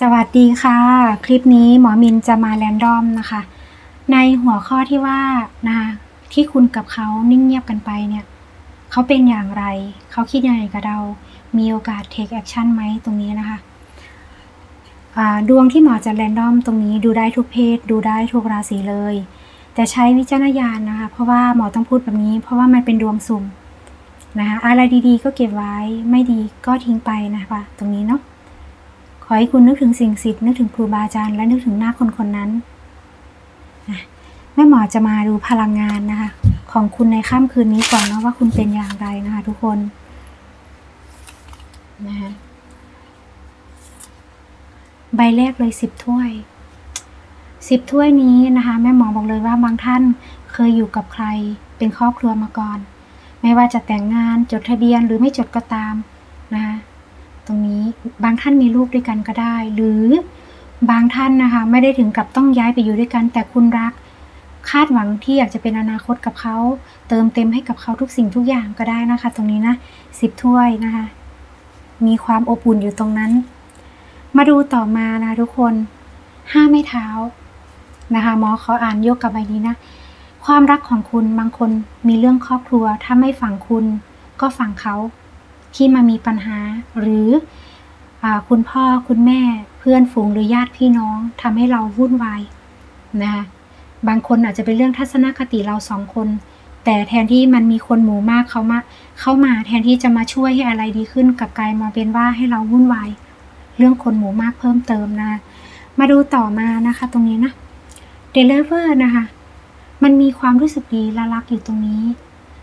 สวัสดีค่ะ คลิปนี้หมอมินจะมาแรนดอมนะคะ ในหัวข้อที่ว่านะคะที่คุณกับเขานิ่งเงียบกันไปเนี่ยเขาเป็นอย่างไร เขาคิดยังไงกับเรา มีโอกาส take action ไหมตรงนี้นะคะดวงที่หมอจะแรนดอมตรงนี้ดูได้ทุกเพศ ดูได้ทุกราศีเลย แต่ใช้วิจารณญาณนะคะ เพราะว่าหมอต้องพูดแบบนี้ เพราะว่ามันเป็นดวงสุ่มนะคะอะไรดีๆ ก็เก็บไว้ไม่ดีก็ทิ้งไปนะคะตรงนี้เนาะ ขอให้คุณนึกถึงสิ่งศักดิ์สิทธิ์นึกถึงครูบาอาจารย์และนึกถึงหน้าคนคนนั้นนะแม่หมอจะมาดูพลังงานนะคะ ของคุณในค่ำคืนนี้ก่อนนะว่าคุณเป็นอย่างไรนะคะ ทุกคนนะคะใบแรกเลยสิบถ้วยสิบถ้วยนี้นะคะ แม่หมอบอกเลยว่าบางท่านเคยอยู่กับใครเป็นครอบครัวมาก่อน ไม่ว่าจะแต่งงานจดทะเบียนหรือไม่จดก็ตามนะคะ ตรงนี้บางท่านมีลูกด้วยกันก็ได้ หรือบางท่านนะคะ ไม่ได้ถึงกับต้องย้ายไปอยู่ด้วยกัน แต่คุณรักคาดหวังที่อยากจะเป็นอนาคตกับเขา เติมเต็มให้กับเขาทุกสิ่งทุกอย่างก็ได้นะคะ ตรงนี้นะสิบถ้วยนะคะ มีความอบอุ่นอยู่ตรงนั้น มาดูต่อมานะทุกคนห้าไม้เท้านะคะหมอขออ่านยกกับใบนี้นะความรักของคุณบางคนมีเรื่องครอบครัว ถ้าไม่ฝั่งคุณก็ฝั่งเขา ที่มามีปัญหาหรืออคุณพ่อคุณแม่เพื่อนฝูงหรือญาติพี่น้องทำให้เราวุ่นวายนะคะบางคนอาจจะเป็นเรื่องทัศนคติเราสองคน แต่แทนที่มันมีคนหมู่มากเขามาเข้ามาแทนที่จะมาช่วยให้อะไรดีขึ้นกับกายมาเป็นว่าให้เราวุ่นวายเรื่องคนหมู่มากเพิ่มเติมนะ มาดูต่อมานะคะตรงนี้นะเดลเวอร์นะคะ มันมีความรู้สึกดีและรักอยู่ตรงนี้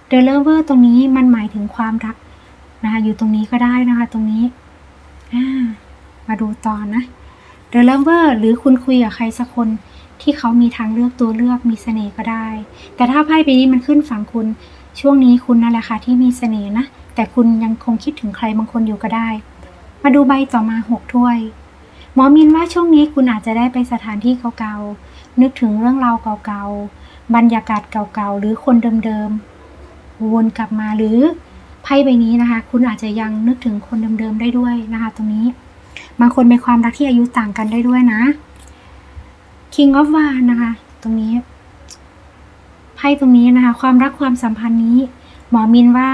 เดลเวอร์ตรงนี้มันหมายถึงความรัก นะคะอยู่ตรงนี้ก็ได้นะคะตรงนี้มาดูตอนนะ The Lover หรือคุณคุยกับใครสักคนที่เขามีทางเลือกตัวเลือกมีเสน่ห์ก็ได้ แต่ถ้าไพ่ใบนี้มันขึ้นฝั่งคุณช่วงนี้คุณนั่นแหละค่ะที่มีเสน่ห์นะ แต่คุณยังคงคิดถึงใครบางคนอยู่ก็ได้ มาดูใบต่อมาหกถ้วย หมอมินว่าช่วงนี้คุณอาจจะได้ไปสถานที่เก่าๆนึกถึงเรื่องราวเก่าๆบรรยากาศเก่าๆหรือคนเดิมๆวนกลับมาหรือ ไพ่ใบนี้นะคะ คุณอาจจะยังนึกถึงคนเดิมๆได้ด้วยนะคะ ตรงนี้ บางคนเป็นความรักที่อายุต่างกันได้ด้วยนะ King of w a n นะคะ ตรงนี้ไพ่ตรงนี้นะคะ ความรักความสัมพันธ์นี้ หมอมินว่า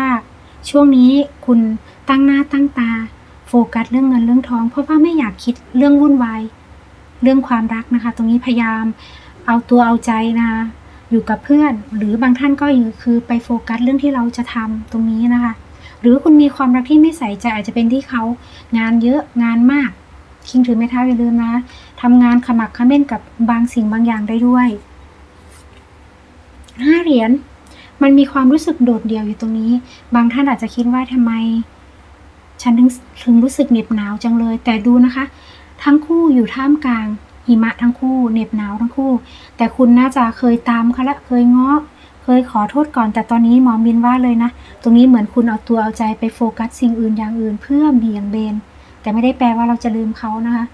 ช่วงนี้คุณตั้งหน้าตั้งตา โฟกัสเรื่องเงินเรื่องทอง เพราะว่าไม่อยากคิดเรื่องวุ่นวายเรื่องความรักนะคะ ตรงนี้พยายามเอาตัวเอาใจนะคะ อยู่กับเพื่อน หรือบางท่านก็คือไปโฟกัสเรื่องที่เราจะทำตรงนี้นะคะ หรือคุณมีความรักที่ไม่ใส่ใจอาจจะเป็นที่เขางานเยอะงานมากคิงถือไม้เท้าอย่าลืมนะทำงานขมักขม้นกับบางสิ่งบางอย่างได้ด้วยห้าเหรียญมันมีความรู้สึกโดดเดี่ยวอยู่ตรงนี้ บางท่านอาจจะคิดว่าทำไม ฉันถึงถึงรู้สึกเหน็บหนาวจังเลย แต่ดูนะคะ ทั้งคู่อยู่ท่ามกลาง หิมะทั้งคู่เหน็บหนาวทั้งคู่ แต่คุณน่าจะเคยตามเขาและเคยง้อเคยขอโทษก่อน แต่ตอนนี้หมอมินว่าเลยนะ ตรงนี้เหมือนคุณเอาตัวเอาใจไปโฟกัสสิ่งอื่นอย่างอื่น เพื่อเบี่ยงเบน แต่ไม่ได้แปลว่าเราจะลืมเขานะคะ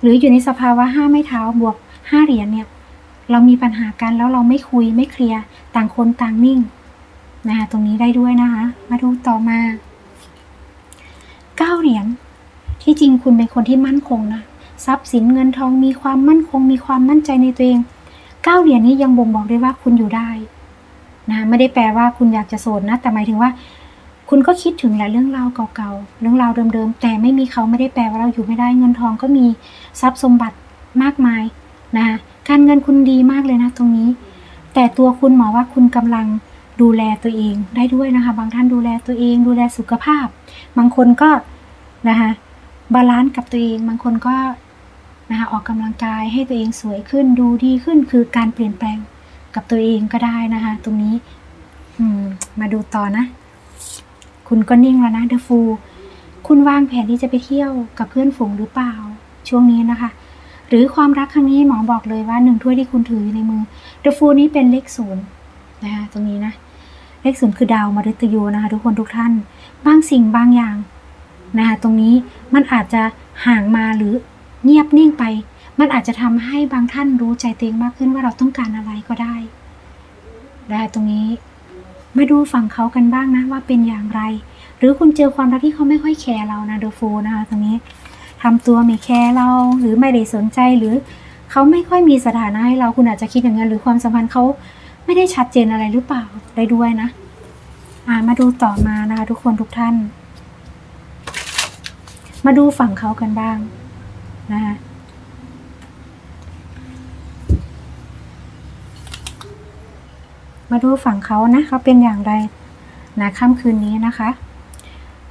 หรืออยู่ในสภาวะห้าไม้เท้าบวกห้าเหรียญเนี่ย เรามีปัญหากันแล้วเราไม่คุยไม่เคลียร์ต่างคนต่างนิ่งนะคะตรงนี้ได้ด้วยนะคะ มาดูต่อมาเก้าเหรียญที่จริงคุณเป็นคนที่มั่นคงนะ ทรัพย์สินเงินทองมีความมั่นคง มีความมั่นใจในตัวเองเก้าเหรียญนี้ยังบ่งบอกได้ว่าคุณอยู่ได้นะไม่ได้แปลว่าคุณอยากจะโสดนะ แต่หมายถึงว่า คุณก็คิดถึงแหละเรื่องราวเก่าๆเรื่องราวเดิมๆแต่ไม่มีเขาไม่ได้แปลว่าเราอยู่ไม่ได้เงินทองก็มีทรัพย์สมบัติมากมายนะการเงินคุณดีมากเลยนะตรงนี้ แต่ตัวคุณหมอว่าคุณกำลังดูแลตัวเองได้ด้วยนะคะ บางท่านดูแลตัวเอง ดูแลสุขภาพ บางคนก็นะคะบาลานซ์กับตัวเอง บางคนก็ นะคะออกกำลังกายให้ตัวเองสวยขึ้นดูดีขึ้นคือการเปลี่ยนแปลงกับตัวเองก็ได้นะคะตรงนี้อืมมาดูต่อนะ คุณก็นิ่งแล้วนะเดฟูคุณวางแผนที่จะไปเที่ยวกับเพื่อนฝูงหรือเปล่า ช่วงนี้นะคะ หรือความรักครั้งนี้หมอบอกเลยว่าหนึ่งถ้วยที่คุณถืออยู่ในมือเดฟูนี้เป็นเลขศูนย์นะคะตรงนี้นะเลขศูนย์คือดาวมฤตยูนะคะทุกคนทุกท่าน บางสิ่งบางอย่างนะคะตรงนี้มันอาจจะห่างมาหรือ เงียบนิ่งไป มันอาจจะทำให้บางท่านรู้ใจตัวเองมากขึ้นว่าเราต้องการอะไรก็ได้ ได้ตรงนี้ มาดูฝั่งเขากันบ้างนะว่าเป็นอย่างไร หรือคุณเจอความรักที่เขาไม่ค่อยแคร์เรานะเดอะฟูนะคะตรงนี้ทำตัวไม่แคร์เราหรือไม่ได้สนใจหรือเขาไม่ค่อยมีสถานะให้เราคุณอาจจะคิดอย่างนั้นหรือความสัมพันธ์เขาไม่ได้ชัดเจนอะไรหรือเปล่าได้ด้วยนะอ่ามาดูต่อมานะคะทุกคนทุกท่าน มาดูฝั่งเขากันบ้าง นะคะมาดูฝั่งเขานะเขาเป็นอย่างไรนะค่ำคืนนี้นะคะ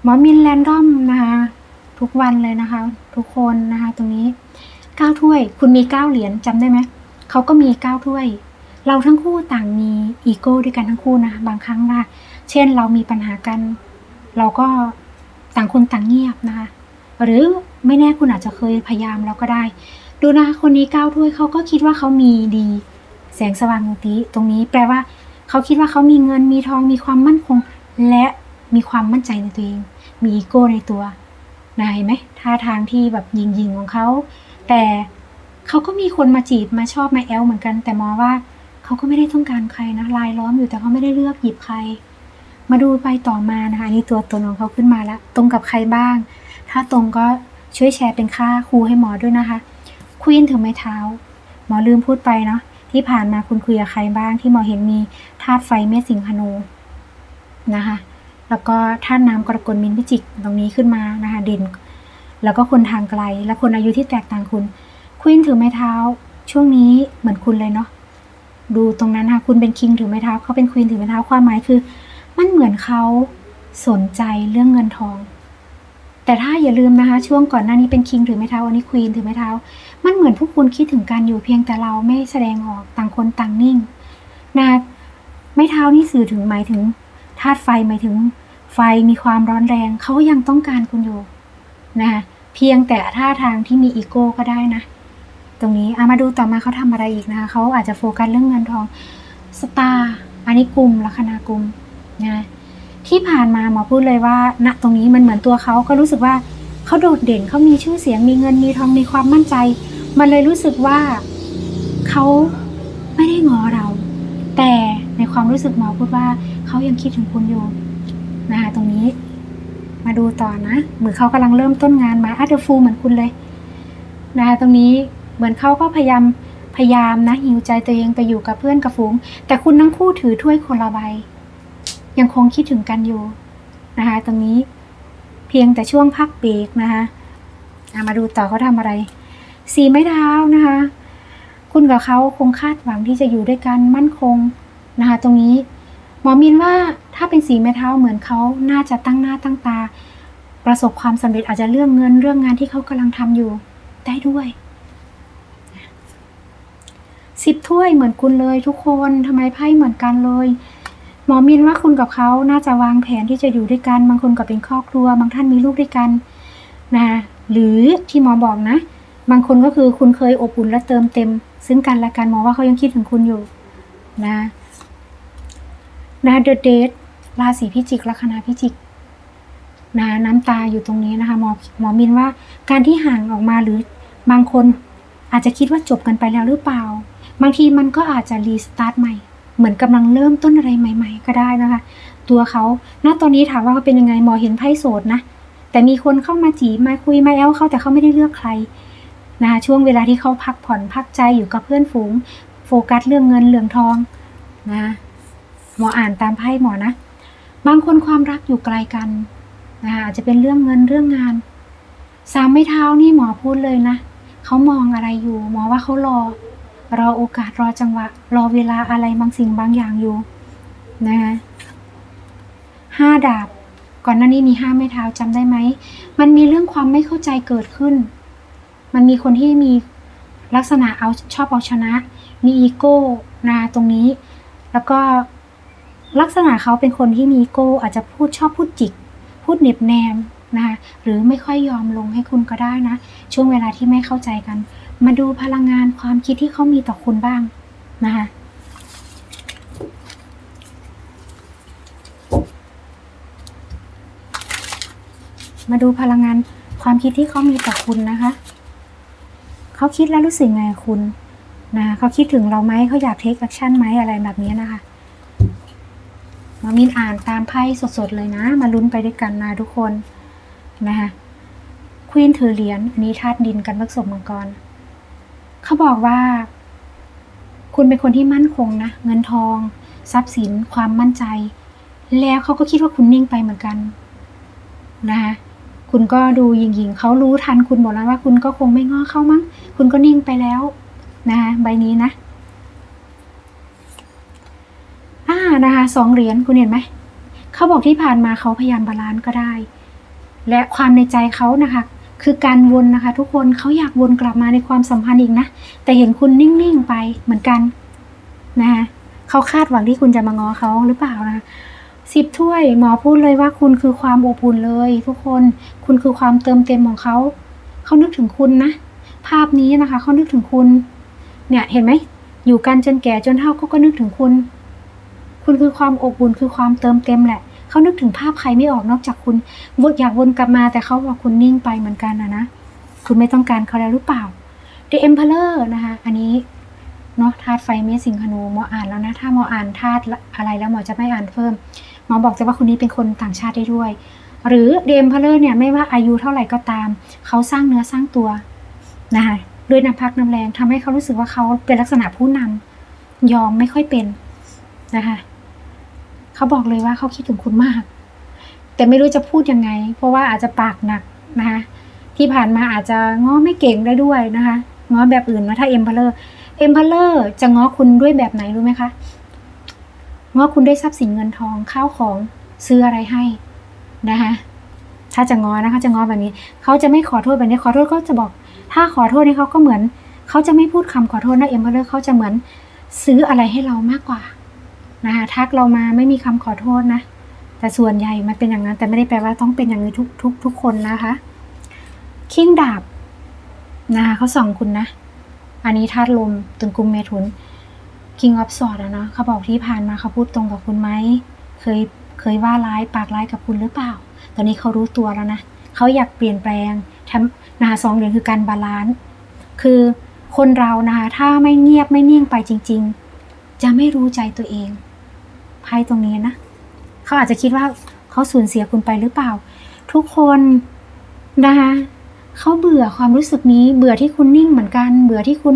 หมอมินแรนดอมนะคะทุกวันเลยนะคะ ทุกคนนะคะตรงนี้เก้าถ้วย คุณมีเก้าเหรียญจำได้ไหมเขาก็มีเก้าถ้วย เราทั้งคู่ต่างมีอีโก้ด้วยกันทั้งคู่นะคะบางครั้งนะเช่นเรามีปัญหากัน เราก็ต่างคนต่างเงียบนะคะ หรือ ไม่แน่คุณอาจจะเคยพยายามแล้วก็ได้ ดูนะคะคนนี้ก้าวถ้วยเขาก็คิดว่าเขามีดี แสงสว่างตรงนี้ตรงนี้แปลว่าเขาคิดว่าเขามีเงินมีทองมีความมั่นคง และมีความมั่นใจในตัวเอง มีอีโก้ในตัวนะเห็นไหมท่าทางที่แบบยิงยิงของเขาแต่เขาก็มีคนมาจีบมาชอบมาแอลเหมือนกัน แต่มองว่าเขาก็ไม่ได้ต้องการใครนะลายล้อมอยู่แต่เขาไม่ได้เลือกหยิบใคร มาดูไปต่อมานะคะนนี่ตัวตนของเขาขึ้นมาแล้ว ตรงกับใครบ้าง ถ้าตรงก็ ช่วยแชร์เป็นค่าครูให้หมอด้วยนะคะควีนถือไม้เท้า หมอลืมพูดไปเนาะที่ผ่านมาคุณคุยกับใครบ้างที่หมอเห็นมีธาตุไฟเมษสิงหนูนะคะ แล้วก็ธาตุน้ำกรกฎมินพิจิกตรงนี้ขึ้นมานะคะเด่นแล้วก็คนทางไกล และคนอายุที่แตกต่างคุณควีนถือไม้เท้า ช่วงนี้เหมือนคุณเลยเนาะดูตรงนั้นค่ะคุณเป็นคิงถือไม้เท้าเขาเป็นควีนถือไม้เท้าความหมายคือ มันเหมือนเขาสนใจเรื่องเงินทอง แต่ถ้าอย่าลืมนะคะ ช่วงก่อนหน้านี้เป็นคิงถือไม้เท้าอันนี้ควีนถือไม้เท้า มันเหมือนพวกคุณคิดถึงกันอยู่เพียงแต่เราไม่แสดงออกต่างคนต่างนิ่งนะไม้เท้านี่สื่อถึงหมายถึงธาตุไฟหมายถึง ไฟมีความร้อนแรงเขายังต้องการคุณอยู่นะคะเพียงแต่ท่าทางที่มีอีโก้ก็ได้นะ ตรงนี้เอามาดูต่อมาเขาทำอะไรอีกนะคะเขาอาจจะโฟกัสเรื่องเงินทองสตาร์อันนี้กลุ่มลัคนากลุ่มนะ ที่ผ่านมาหมอพูดเลยว่า ณตรงนี้มันเหมือนตัวเขาก็รู้สึกว่าเขาโดดเด่นเขามีชื่อเสียงมีเงินมีทองมีความมั่นใจ มันเลยรู้สึกว่าเขาไม่ได้งอเรา แต่ในความรู้สึกหมอพูดว่าเขายังคิดถึงคุณอยู่นะคะตรงนี้ มาดูต่อนะเหมือนเขากำลังเริ่มต้นงานมาอาเดอร์ฟูเหมือนคุณเลยนะคะตรงนี้เหมือนเขาก็พยายามพยายามนะหิวใจตัวเองไปอยู่กับเพื่อนกับฝูง แต่คุณทั้งคู่ถือถ้วยคนละใบ ยังคงคิดถึงกันอยู่นะคะ ตรงนี้เพียงแต่ช่วงพักเบรกนะคะมาดูต่อเขาทำอะไร สีไม้เท้านะคะ คุณกับเขาคงคาดหวังที่จะอยู่ด้วยกันมั่นคงนะคะ ตรงนี้หมอมินว่าถ้าเป็นสีไม้เท้าเหมือนเขาน่าจะตั้งหน้าตั้งตา ประสบความสำเร็จอาจจะเรื่องเงินเรื่องงานที่เขากำลังทำอยู่ได้ด้วยสิบถ้วยเหมือนคุณเลยทุกคนทำไมไพ่เหมือนกันเลย มอมินว่าคุณกับเขาน่าจะวางแผนที่จะอยู่ด้วยกัน บางคนก็เป็นครอบครัว บางท่านมีลูกด้วยกันนะหรือที่หมอบอกนะ บางคนก็คือคุณเคยอบอุ่นและเติมเต็ม ซึ่งกันและกันหมอว่าเขายังคิดถึงคุณอยู่นะนะเดอะเดทราศีพิจิกลัคนาพิจิกนะน้ำตาอยู่ตรงนี้นะคะหมอหมอมินว่าการที่ห่างออกมาหรือบางคนอาจจะคิดว่าจบกันไปแล้วหรือเปล่า บางทีมันก็อาจจะรีสตาร์ทใหม่ เหมือนกำลังเริ่มต้นอะไรใหม่ ๆ ก็ได้นะคะ ตัวเขาณตอนนี้ถามว่าเขาเป็นยังไงหมอเห็นไพ่โสดนะ แต่มีคนเข้ามาจีบมาคุยมาแอลเขาแต่เขาไม่ได้เลือกใครนะคะช่วงเวลาที่เขาพักผ่อนพักใจอยู่กับเพื่อนฝูง โฟกัสเรื่องเงินเรื่องทองนะหมออ่านตามไพ่หมอนะ บางคนความรักอยู่ไกลกันนะคะอาจจะเป็นเรื่องเงินเรื่องงานสามไม้เท้านี่หมอพูดเลยนะเขามองอะไรอยู่ หมอว่าเขารอ รอโอกาสรอจังหวะ รอเวลาอะไรบางสิ่งบางอย่างอยู่นะคะห้าดาบ ก่อนหน้านี้มีห้าไม้เท้าจำได้ไหม มันมีเรื่องความไม่เข้าใจเกิดขึ้น มันมีคนที่มีลักษณะเอาชอบเอาชนะ มีอีโก้นะตรงนี้ แล้วก็ลักษณะเขาเป็นคนที่มีอีโก้ อาจจะพูดชอบพูดจิก พูดเหน็บแนมนะคะหรือไม่ค่อยยอมลงให้คุณก็ได้นะ ช่วงเวลาที่ไม่เข้าใจกัน มาดูพลังงานความคิดที่เขามีต่อคุณบ้างนะคะมาดูพลังงานความคิดที่เขามีต่อคุณนะคะ เขาคิดแล้วรู้สึกไงคุณนะเขาคิดถึงเราไหมเขาอยากเทคแอคชั่นไหมอะไรแบบนี้นะคะมามินอ่านตามไพ่สดๆเลยนะ มาลุ้นไปด้วยกันนะทุกคนนะคะควีนถือเหรียญอันนี้ธาตุดินกันผสมมังกร เขาบอกว่า คุณเป็นคนที่มั่นคงนะ เงินทอง ทรัพย์สิน ความมั่นใจ แล้วเขาก็คิดว่าคุณนิ่งไปเหมือนกันนะคะคุณก็ดูหยิงๆเขารู้ทันคุณหมดแล้วว่า คุณก็คงไม่ง้อเข้ามั้ง คุณก็นิ่งไปแล้วนะคะใบนี้นะอ่านะคะสองเหรียญคุณเห็นไหมเขาบอกที่ผ่านมาเขาพยายามบาลานซ์ก็ได้ และความในใจเขานะคะ คือการวนนะคะ ทุกคนเขาอยากวนกลับมาในความสัมพันธ์อีกนะ แต่เห็นคุณนิ่งๆไปเหมือนกันนะคะเขาคาดหวังที่คุณจะมาง้อเขาหรือเปล่านะสิบถ้วยหมอพูดเลยว่าคุณคือความอบอุ่นเลย ทุกคนคุณคือความเติมเต็มของเขาเขานึกถึงคุณนะ ภาพนี้นะคะเขานึกถึงคุณ เนี่ยเห็นไหมอยู่กันจนแก่จนเฒ่าเขาก็นึกถึงคุณ คุณคือความอบอุ่นคือความเติมเต็มแหละ เขานึกถึงภาพใครไม่ออกนอกจากคุณวนอยากวนกลับมาแต่เขาบอกคุณนิ่งไปเหมือนกันนะนะ คุณไม่ต้องการเขาแล้วหรือเปล่า The Emperor นะคะ อันนี้เนาะธาตุไฟเมสิงหนูหมออ่านแล้วนะ ถ้าหมออ่านธาตุอะไรแล้วหมอจะไม่อ่านเพิ่มหมอบอกจะว่าคนนี้เป็นคนต่างชาติได้ด้วย หรือ The Emperor เนี่ยไม่ว่าอายุเท่าไหร่ก็ตาม เขาสร้างเนื้อสร้างตัวนะคะด้วยน้ำพักน้ำแรงทำให้เขารู้สึกว่าเขาเป็นลักษณะผู้นำยอมไม่ค่อยเป็นนะคะ เขาบอกเลยว่าเขาคิดถึงคุณมาก แต่ไม่รู้จะพูดยังไง เพราะว่าอาจจะปากหนักนะคะที่ผ่านมาอาจจะง้อไม่เก่งได้ด้วยนะคะง้อแบบอื่นนะถ้าเอ็มพลเลอร์เอ็มพลเลอร์จะง้อคุณด้วยแบบไหนรู้ไหมคะง้อคุณด้วยทรัพย์สินเงินทองข้าวของซื้ออะไรให้นะคะถ้าจะง้อนะคะจะง้อแบบนี้ เขาจะไม่ขอโทษแบบนี้ขอโทษก็จะบอก ถ้าขอโทษนี่เขาก็เหมือน เขาจะไม่พูดคำขอโทษนะเอ็มพลเลอร์เขาจะเหมือนซื้ออะไรให้เรามากกว่า นะคะทักเรามาไม่มีคำขอโทษนะ แต่ส่วนใหญ่มันเป็นอย่างนั้น แต่ไม่ได้แปลว่าต้องเป็นอย่างนี้ทุกทุกทุกคนนะคะคิงดาบนะคะเขาส่องคุณนะ อันนี้ธาตุลมตึงกุมเมถุน King of Swords อะเนาะเขาบอกที่ผ่านมาเขาพูดตรงกับคุณไหมเคยเคยว่าร้ายปากร้ายกับคุณหรือเปล่า ตอนนี้เขารู้ตัวแล้วนะเขาอยากเปลี่ยนแปลงทำนะคะสองเหรียญคือการบาลานซ์คือคนเรานะคะถ้าไม่เงียบไม่นิ่งไปจริง ๆ จะไม่รู้ใจตัวเอง ไพ่ตรงนี้นะเขาอาจจะคิดว่าเขาสูญเสียคุณไปหรือเปล่า ทุกคนนะคะเขาเบื่อความรู้สึกนี้ เบื่อที่คุณนิ่งเหมือนกัน เบื่อที่คุณ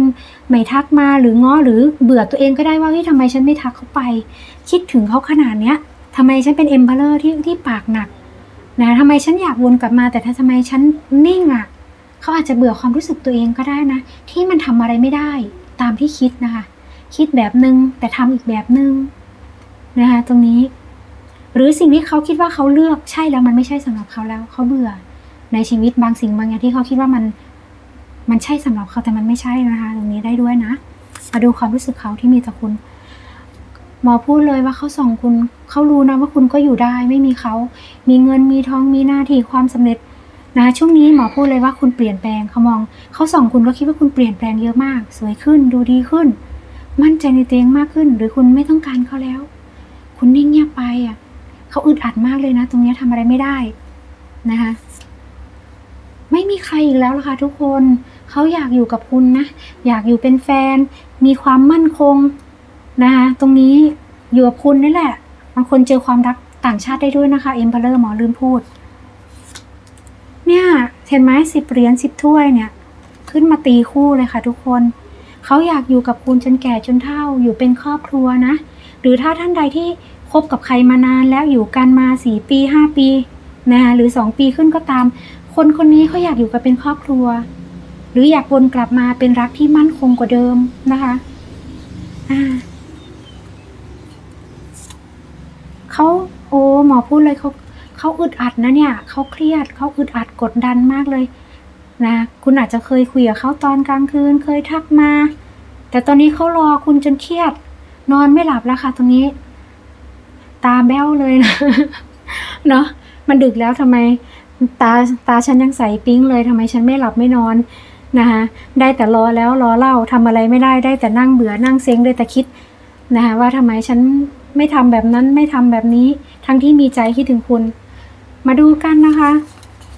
ไม่ทักมาหรือง้อหรือเบื่อตัวเองก็ได้ว่าเฮ้ยทำไมฉันไม่ทักเขาไป คิดถึงเขาขนาดเนี้ยทำไมฉันเป็นเอมเบอร์ที่ที่ปากหนักนะทำไมฉันอยากวนกลับมา แต่ถ้าทำไมฉันนิ่งอะ่ะเขาอาจจะเบื่อความรู้สึกตัวเองก็ได้นะ ที่มันทำอะไรไม่ได้ ตามที่คิดนะคะ คิดแบบนึงแต่ทำอีกแบบนึง นะคะตรงนี้ หรือสิ่งที่เขาคิดว่าเขาเลือกใช่แล้วมันไม่ใช่สำหรับเขาแล้ว เขาเบื่อ ในชีวิตบางสิ่งบางอย่างที่เขาคิดว่ามันมันใช่สำหรับเขาแต่มันไม่ใช่นะคะ ตรงนี้ได้ด้วยนะ มาดูความรู้สึกเขาที่มีต่อคุณ หมอพูดเลยว่าเขาส่องคุณเขารู้นะว่าคุณก็อยู่ได้ ไม่มีเขา มีเงินมีทองมีหน้าที่ความสำเร็จนะช่วงนี้หมอพูดเลยว่าคุณเปลี่ยนแปลงเขามองเขาส่องคุณก็คิดว่าคุณเปลี่ยนแปลงเยอะมาก สวยขึ้นดูดีขึ้น มั่นใจในตัวเองมากขึ้น หรือคุณไม่ต้องการเขาแล้ว คุณนิ่งเงียบไปอะเขาอึดอัดมากเลยนะ ตรงนี้ทำอะไรไม่ได้นะคะ ไม่มีใครอีกแล้วล่ะค่ะทุกคน เขาอยากอยู่กับคุณนะ อยากอยู่เป็นแฟน มีความมั่นคงนะคะตรงนี้อยู่กับคุณนี่แหละ บางคนเจอความรักต่างชาติได้ด้วยนะคะเอ็มเพลเลอร์หมอลืมพูด เนี่ยเห็นไหมสิบเหรียญสิบถ้วยเนี่ย ขึ้นมาตีคู่เลยค่ะทุกคน เขาอยากอยู่กับคุณจนแก่จนเฒ่าอยู่เป็นครอบครัวนะ หรือถ้าท่านใดที่คบกับใครมานานแล้วอยู่กันมาสี่ปีห้าปีนะคะหรือสองปีขึ้นก็ตาม คนคนนี้เขาอยากอยู่กันเป็นครอบครัว หรืออยากวนกลับมาเป็นรักที่มั่นคงกว่าเดิมนะคะอ่าเขาโอ้หมอพูดเลยเขาเขาอึดอัดนะเนี่ยเขาเครียดเขาอึดอัดกดดันมากเลยนะคุณอาจจะเคยคุยกับเขาตอนกลางคืนเคยทักมา แต่ตอนนี้เขารอคุณจนเครียด นอนไม่หลับแล้วค่ะ ตรงนี้ ตาแบ้วเลยนะเนาะมันดึกแล้วทำไม ตาตาฉันยังใสปิ๊งเลยทำไมฉันไม่หลับไม่นอนนะคะได้แต่รอแล้วรอเล่าทำอะไรไม่ได้ได้แต่นั่งเบื่อนั่งเซ็งได้แต่คิดนะคะว่าทำไมฉันไม่ทำแบบนั้นไม่ทำแบบนี้ ทั้งที่มีใจคิดถึงคุณ มาดูกันนะคะ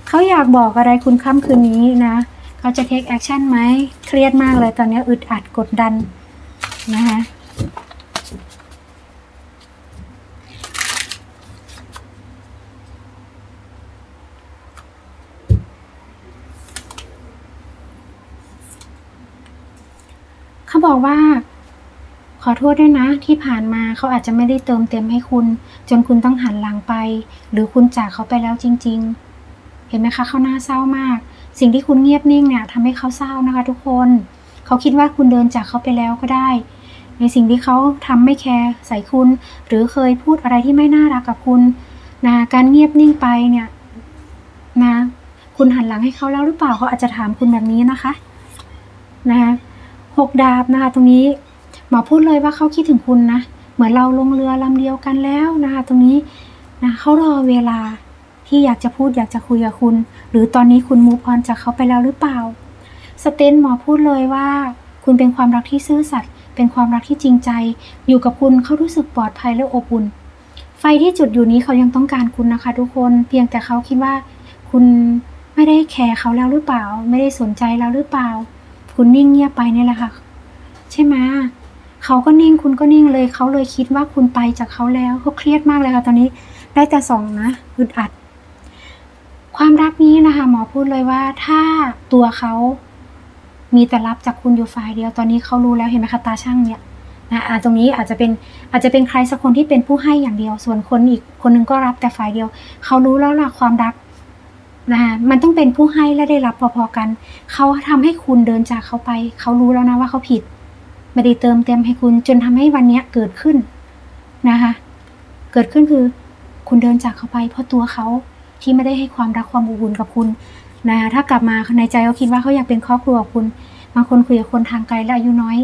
เขาอยากบอกอะไรคุณค่ำคืนนี้นะเขาจะเทคแอคชั่นไหมเครียดมากเลยตอนนี้อึดอัดกดดันนะคะ บอกว่า ขอโทษด้วยนะ ที่ผ่านมาเขาอาจจะไม่ได้เติมเต็มให้คุณ จนคุณต้องหันหลังไป หรือคุณจากเขาไปแล้วจริง ๆ เห็นไหมคะเขาน่าเศร้ามาก สิ่งที่คุณเงียบนิ่งเนี่ยทำให้เขาเศร้านะคะ ทุกคนเขาคิดว่าคุณเดินจากเขาไปแล้วก็ได้ ในสิ่งที่เขาทำไม่แคร์ใส่คุณ หรือเคยพูดอะไรที่ไม่น่ารักกับคุณนะการเงียบนิ่งไปเนี่ยนะคุณหันหลังให้เขาแล้วหรือเปล่าเขาอาจจะถามคุณแบบนี้นะคะ นะคะ หกดาบนะคะตรงนี้หมอพูดเลยว่าเขาคิดถึงคุณนะ เหมือนเราลงเรือลำเดียวกันแล้วนะคะตรงนี้นะเขารอเวลาที่อยากจะพูดอยากจะคุยกับคุณ หรือตอนนี้คุณมูฟออนจากเขาไปแล้วหรือเปล่า สเตนหมอพูดเลยว่า คุณเป็นความรักที่ซื่อสัตย์เป็นความรักที่จริงใจ อยู่กับคุณเขารู้สึกปลอดภัยและอบอุ่น ไฟที่จุดอยู่นี้เขายังต้องการคุณนะคะ ทุกคนเพียงแต่เขาคิดว่า คุณไม่ได้แคร์เขาแล้วหรือเปล่า ไม่ได้สนใจแล้วหรือเปล่า คุณนิ่งเงียบไปนี่แหละค่ะ ใช่ไหมเขาก็นิ่งคุณก็นิ่งเลยเขาเลยคิดว่าคุณไปจากเขาแล้วเขาเครียดมากเลยค่ะตอนนี้ได้แต่ส่องนะอึดอัด ความรักนี้นะคะ หมอพูดเลยว่าถ้าตัวเขามีแต่รับจากคุณอยู่ฝ่ายเดียว ตอนนี้เขารู้แล้วเห็นไหมคะตาช่างเนี่ยนะอาตรงนี้อาจจะเป็นอาจจะเป็นใครสักคนที่เป็นผู้ให้อย่างเดียว ส่วนคนอีกคนนึงก็รับแต่ฝ่ายเดียว เขารู้แล้วล่ะความรัก นะมันต้องเป็นผู้ให้และได้รับพอๆกัน เขาทำให้คุณเดินจากเขาไป เขารู้แล้วนะว่าเขาผิดไม่ได้เติมเต็มให้คุณจนทำให้วันเนี้ยเกิดขึ้นนะคะ เกิดขึ้นคือ คุณเดินจากเขาไป เพราะตัวเขาที่ไม่ได้ให้ความรักความอบอุ่นกับคุณนะถ้ากลับมาในใจเขาคิดว่าเขาอยากเป็นครอบครัวคุณบางคนคุยกับคนทางไกลและอายุน้อย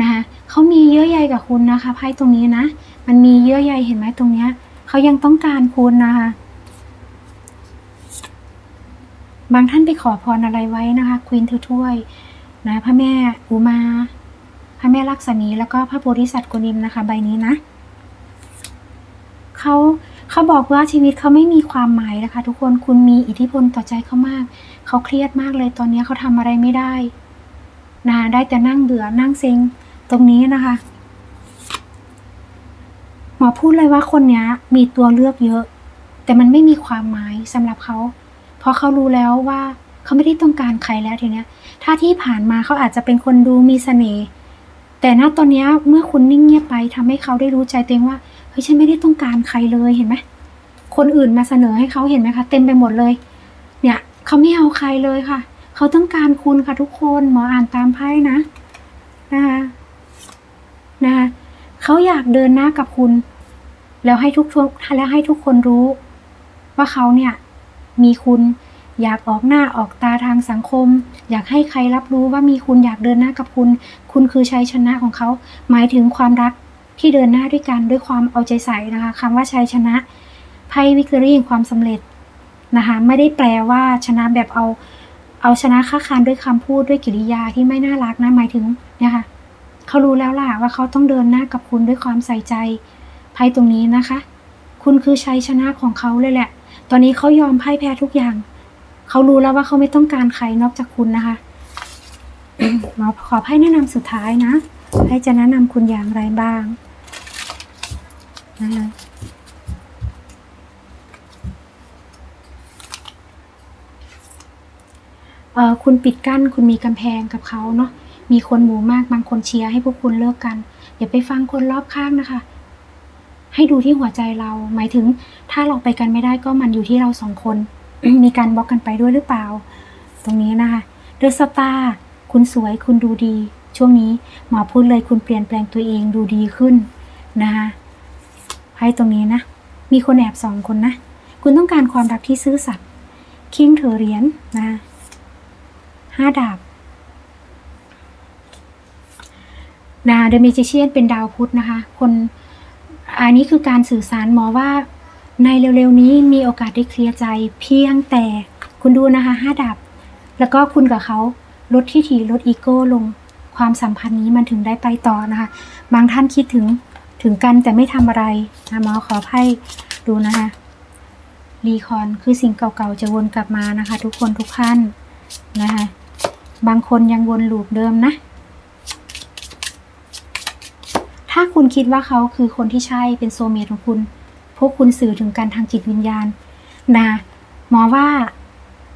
นะคะเขามีเยื่อใยกับคุณนะคะไพ่ตรงนี้นะ มันมีเยื่อใยเห็นไหมตรงเนี้ยเขายังต้องการคุณนะคะ บางท่านไปขอพรอะไรไว้นะคะควีนถือถ้วยนะพระแม่อุมา พระแม่ลักษมีแล้วก็พระโพธิสัตว์กวนิมนะคะ ใบนี้นะเขาเขาบอกว่าชีวิตเขาไม่มีความหมายนะคะ ทุกคนคุณมีอิทธิพลต่อใจเขามาก เขาเครียดมากเลยตอนนี้เขาทำอะไรไม่ได้นะได้แต่นั่งเบื่อนั่งเซ็งตรงนี้นะคะหมอพูดเลยว่าคนนี้มีตัวเลือกเยอะ แต่มันไม่มีความหมายสำหรับเขา พราะเขารู้แล้วว่าเขาไม่ได้ต้องการใครแล้วทีเนี้ย ถ้าที่ผ่านมาเขาอาจจะเป็นคนดูมีเสน่ห์แต่ณตอนนี้เมื่อคุณนิ่งเงียบไปทำให้เขาได้รู้ใจตัวเองว่าเฮ้ยฉันไม่ได้ต้องการใครเลยเห็นไหมคนอื่นมาเสนอให้เขาเห็นไหมคะ เต็มไปหมดเลย เนี่ยเขาไม่เอาใครเลยค่ะ เขาต้องการคุณค่ะทุกคนหมออ่านตามไพ่นะนะคะนะคะเขาอยากเดินหน้ากับคุณ แล้วให้ทุกแล้วให้ทุกคนรู้ ว่าเขาเนี่ย มีคุณ อยากออกหน้าออกตาทางสังคม อยากให้ใครรับรู้ว่ามีคุณอยากเดินหน้ากับคุณ คุณคือชัยชนะของเขา หมายถึงความรักที่เดินหน้าด้วยกันด้วยความเอาใจใส่นะคะคำว่าชัยชนะไพ่วิกตอรี่ความสำเร็จนะคะไม่ได้แปลว่าชนะแบบเอาเอาชนะค้าคานด้วยคำพูดด้วยกิริยาที่ไม่น่ารักนะหมายถึงนี่ยค่ะเขารู้แล้วล่ะว่าเขาต้องเดินหน้ากับคุณด้วยความใส่ใจไพ่ตรงนี้นะคะ คุณคือชัยชนะของเขาเลยแหละ ตอนนี้เขายอมพ่ายแพ้ทุกอย่าง เขารู้แล้วว่าเขาไม่ต้องการใครนอกจากคุณนะคะหมอขอไพ่แนะนำสุดท้ายนะไพ่จะแนะนำคุณอย่างไรบ้างนะคะเอ่อคุณปิดกั้นคุณมีกำแพงกับเขาเนาะมีคนหมู่มากบางคนเชียร์ให้พวกคุณเลิกกันอย่าไปฟังคนรอบข้างนะคะ ให้ดูที่หัวใจเรา หมายถึงถ้าเราไปกันไม่ได้ก็มันอยู่ที่เราสองคน มีการบล็อกกันไปด้วยหรือเปล่า ตรงนี้นะคะเดอะสตาร์คุณสวยคุณดูดี ช่วงนี้หมอพูดเลยคุณเปลี่ยนแปลงตัวเองดูดีขึ้นนะคะไพ่ตรงนี้นะ มีคนแอบสองคนนะ คุณต้องการความรักที่ซื่อสัตย์คิงเถอเหรียญนะห้าดาบนะเดอะมิจิเชียนเป็นดาวพุธนะคะ คน อันนี้คือการสื่อสารหมอว่าในเร็วๆนี้มีโอกาสได้เคลียร์ใจเพียงแต่คุณดูนะคะห้าดาบแล้วก็คุณกับเขาลดที่ถีลดอีโก้ลงความสัมพันธ์นี้มันถึงได้ไปต่อนะคะ บางท่านคิดถึงถึงกันแต่ไม่ทำอะไรนะหมอขอไพ่ดูนะคะรีคอนคือสิ่งเก่าๆจะวนกลับมานะคะ ทุกคนทุกท่านนะคะ บางคนยังวนลูปเดิมนะ ถ้า คุณคิดว่าเขาคือคนที่ใช่เป็นโซเมตของคุณ พวกคุณสื่อถึงกันทางจิตวิญญาณนะหมอว่า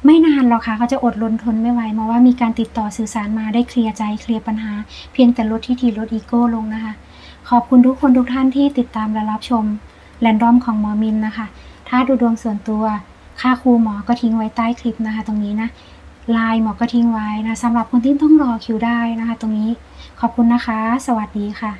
ไม่นานหรอกค่ะเขาจะอดรนทนไม่ไหวมาว่ามีการติดต่อสื่อสารมาได้เคลียร์ใจเคลียร์ปัญหา เพียงแต่ลดที่ทีลดอีโก้ลงนะคะ ขอบคุณทุกคนทุกท่านที่ติดตามและรับชมแรนดอมของหมอมินนะคะ ถ้าดูดวงส่วนตัวค่าครูหมอก็ทิ้งไว้ใต้คลิปนะคะ ตรงนี้นะไลน์หมอก็ทิ้งไว้นะสำหรับคนที่ต้องรอคิวได้นะคะ ตรงนี้ขอบคุณนะคะ สวัสดีค่ะ